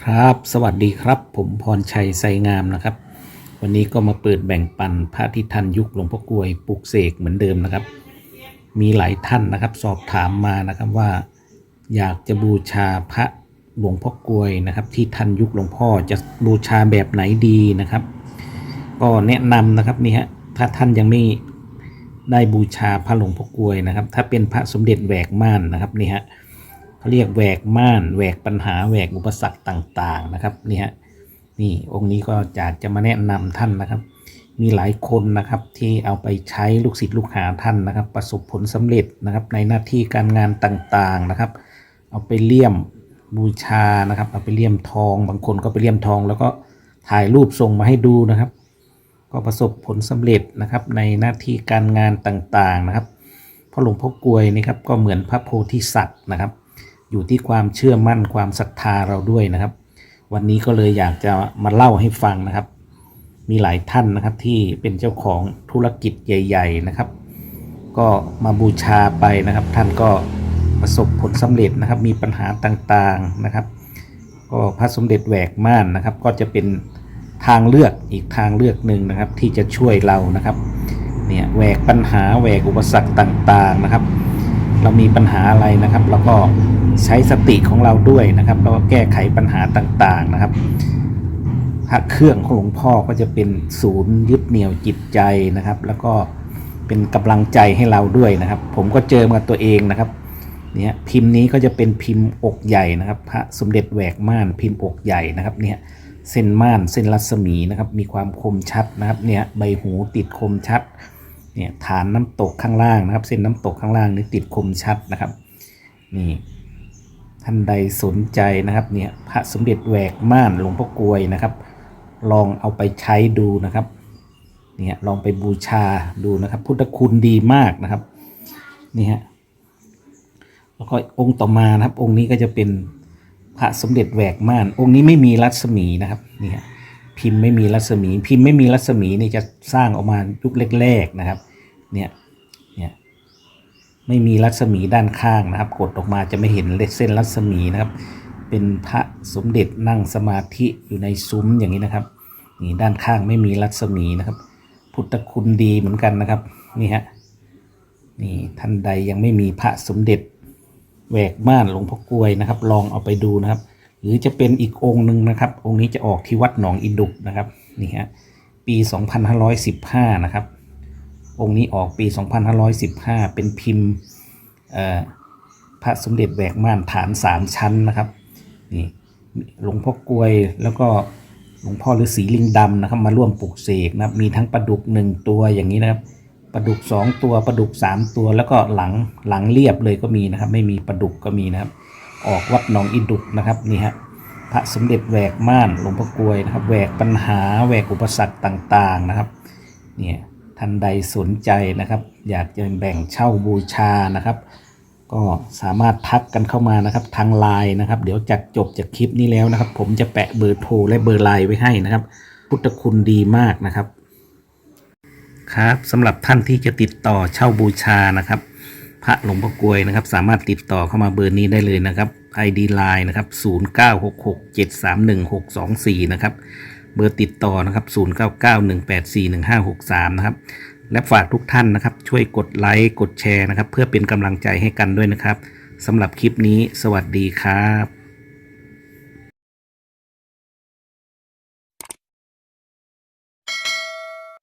ครับสวัสดีครับ ผมพรชัยไซงามนะครับ วันนี้ก็มาเปิดแบ่งปันพระที่ทันยุคหลวงพ่อกลวยปลุกเสกเหมือนเดิมนะครับ มีหลายท่านนะครับ สอบถามมานะครับว่า อยากจะบูชาพระหลวงพ่อกลวยนะครับ ที่ทันยุคหลวงพ่อจะบูชาแบบไหนดีนะครับ ก็แนะนำนะครับนี่ฮะถ้าท่านยังไม่ได้บูชาพระหลวงพ่อกลวยนะครับ ถ้าเป็นพระสมเด็จแหวกม่านนะครับนี่ฮะ เขาเรียกแหวกม่านแหวกปัญหาแหวกอุปสรรคต่างๆนะครับนี่ฮะนี่องค์นี้ก็อยากจะมาแนะนำท่านนะครับ มีหลายคนนะครับที่เอาไปใช้ลูกศิษย์ลูกหาท่านนะครับ ประสบผลสำเร็จนะครับในหน้าที่การงานต่างๆนะครับ เอาไปเลี่ยมบูชานะครับ เอาไปเลี่ยมทอง บางคนก็ไปเลี่ยมทอง แล้วก็ถ่ายรูปส่งมาให้ดูนะครับ ก็ประสบผลสำเร็จนะครับในหน้าที่การงานต่างๆนะครับพระหลวงพ่อกลวยนี่ครับก็เหมือนพระโพธิสัตว์นะครับ อยู่ที่ความเชื่อมั่นความศรัทธาเราด้วยนะครับ วันนี้ก็เลยอยากจะมาเล่าให้ฟังนะครับ มีหลายท่านนะครับที่เป็นเจ้าของธุรกิจใหญ่ ๆ นะครับ ก็มาบูชาไปนะครับ ท่านก็ประสบผลสำเร็จนะครับ มีปัญหาต่างๆนะครับ ก็พระสมเด็จแหวกม่านนะครับ ก็จะเป็นทางเลือกอีกทางเลือกหนึ่งนะครับ ที่จะช่วยเรานะครับเนี่ยแหวกปัญหาแหวกอุปสรรคต่างๆนะครับ เรามีปัญหาอะไรนะครับเราก็ใช้สติของเราด้วยนะครับแล้วก็แก้ไขปัญหาต่างๆนะครับพระเครื่องของหลวงพ่อก็จะเป็นศูนย์ยึดเหนี่ยวจิตใจนะครับ แล้วก็เป็นกำลังใจให้เราด้วยนะครับ ผมก็เจอมาตัวเองนะครับเนี่ยพิมพ์นี้ก็จะเป็นพิมพ์อกใหญ่นะครับ พระสมเด็จแหวกม่านพิมพ์อกใหญ่นะครับเนี่ยเส้นม่านเส้นรัศมีนะครับ มีความคมชัดนะครับเนี่ยใบหูติดคมชัด เนี่ยฐานน้ำตกข้างล่างนะครับ เส้นน้ำตกข้างล่างนี่ติดคมชัดนะครับนี่ท่านใดสนใจนะครับเนี่ยพระสมเด็จแหวกม่านหลวงพ่อกลวยนะครับ ลองเอาไปใช้ดูนะครับเนี่ยลองไปบูชาดูนะครับ พุทธคุณดีมากนะครับนี่ฮะแล้วก็องค์ต่อมานะครับ องค์นี้ก็จะเป็นพระสมเด็จแหวกม่าน องค์นี้ไม่มีรัศมีนะครับนี่ฮะพิมพ์ไม่มีรัศมี พิมพ์ไม่มีรัศมีนี่จะสร้างออกมายุคแรกๆนะครับ เนี่ยเนี่ยไม่มีรัศมีด้านข้างนะครับ กดออกมาจะไม่เห็นเส้นรัศมีนะครับ เป็นพระสมเด็จนั่งสมาธิอยู่ในซุ้มอย่างนี้นะครับนี่ด้านข้างไม่มีรัศมีนะครับ พุทธคุณดีเหมือนกันนะครับนี่ฮะนี่ท่านใดยังไม่มีพระสมเด็จแหวกม่านหลวงพ่อกลวยนะครับ ลองเอาไปดูนะครับ หรือจะเป็นอีกองค์หนึ่งนะครับ องค์นี้จะออกที่วัดหนองอินดุกนะครับนี่ฮะปี 2515 นะครับ องค์นี้ออกปี 2515 เป็นพิมพ์พระสมเด็จแหวกม่านฐานสามชั้นนะครับนี่หลวงพ่อกลวยแล้วก็หลวงพ่อฤาษีลิงดำนะครับ มาร่วมปลุกเสกนะครับมีทั้งปลาดุกหนึ่งตัวอย่างนี้นะครับปลาดุกสองตัวปลาดุกสามตัวแล้วก็หลังหลังเรียบเลยก็มีนะครับ ไม่มีปลาดุกก็มีนะครับ ออกวัดหนองอินดุกนะครับนี่ฮะพระสมเด็จแหวกม่านหลวงพ่อกลวยนะครับแหวกปัญหาแหวกอุปสรรคต่างๆนะครับเนี่ย ท่านใดสนใจนะครับ อยากจะแบ่งเช่าบูชานะครับ ก็สามารถทักกันเข้ามานะครับ ทางไลน์นะครับ เดี๋ยวจากจบจากคลิปนี้แล้วนะครับ ผมจะแปะเบอร์โทรและเบอร์ไลน์ไว้ให้นะครับ พุทธคุณดีมากนะครับ ครับสำหรับท่านที่จะติดต่อเช่าบูชานะครับ พระหลวงพ่อกวยนะครับ สามารถติดต่อเข้ามาเบอร์นี้ได้เลยนะครับ ID Line นะครับ0966731624นะครับ เบอร์ติดต่อนะครับ 0991841563 นะครับ และฝากทุกท่านนะครับ ช่วยกดไลค์ กดแชร์นะครับ เพื่อเป็นกำลังใจให้กันด้วยนะครับสำหรับคลิปนี้ สวัสดีครับ